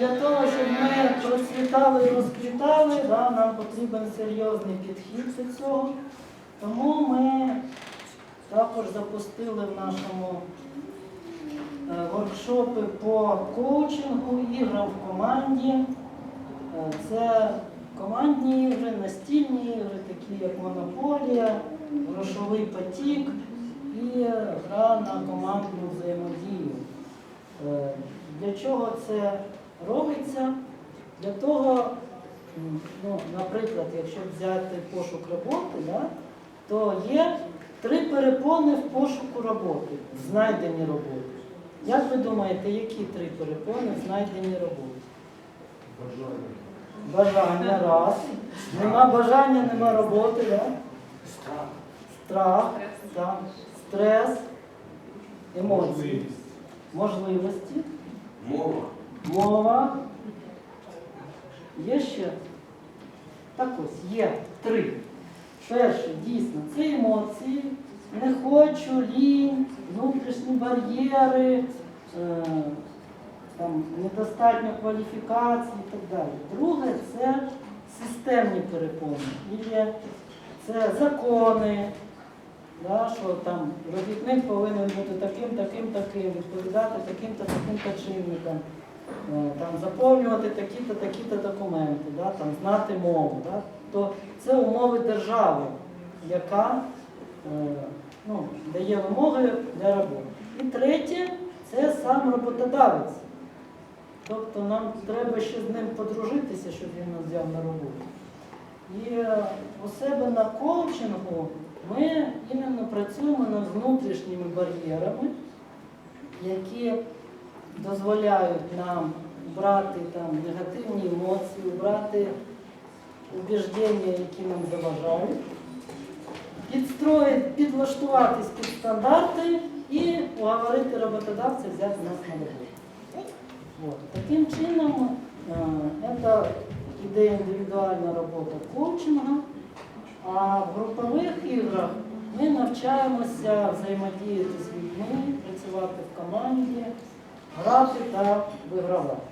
для того, щоб ми процвітали і розквітали, да, нам потрібен серйозний підхід до цього. Тому ми також запустили в нашому е, воркшопи по коучингу, іграм в команді. Е, Це командні ігри, настільні ігри, такі як монополія, грошовий потік і гра на командну взаємодію. Е, Для чого це робиться? Для того, ну, наприклад, якщо взяти пошук роботи, да, то є три перепони в пошуку роботи, в знайденні роботи. Як ви думаєте, які три перепони в знайденні роботи? Бажання Бажання раз. Нема бажання, нема роботи, да? страх, да. стрес, емоції, можливості, Мова. Мова. Є ще? Так ось, є три. Перше, дійсно, це емоції. Не хочу, лінь, внутрішні бар'єри, е, там, недостатньо кваліфікації і так далі. Друге це системні перепони. Є це закони, да, що там робітник повинен бути таким, таким, таким, відповідати таким-то, таким-то чинникам, там, заповнювати такі-то, такі-то документи, да, там, знати мову. Да, то це умови держави, яка е, ну, дає вимоги для роботи. І третє це сам роботодавець. Тобто нам треба ще з ним подружитися, щоб він нас взяв на роботу. І е, у себе на коучингу ми іменно працюємо над внутрішніми бар'єрами, які дозволяють нам брати там негативні емоції, брати убіждення, які нам заважають, підстроїти, підлаштуватись під стандарти і уговорити роботодавця взяти нас на роботу. Вот. Таким чином, это іде індивідуальна робота коучинга, а в групових іграх ми навчаємося взаємодіяти з людьми, працювати в команді, грати та вигравати.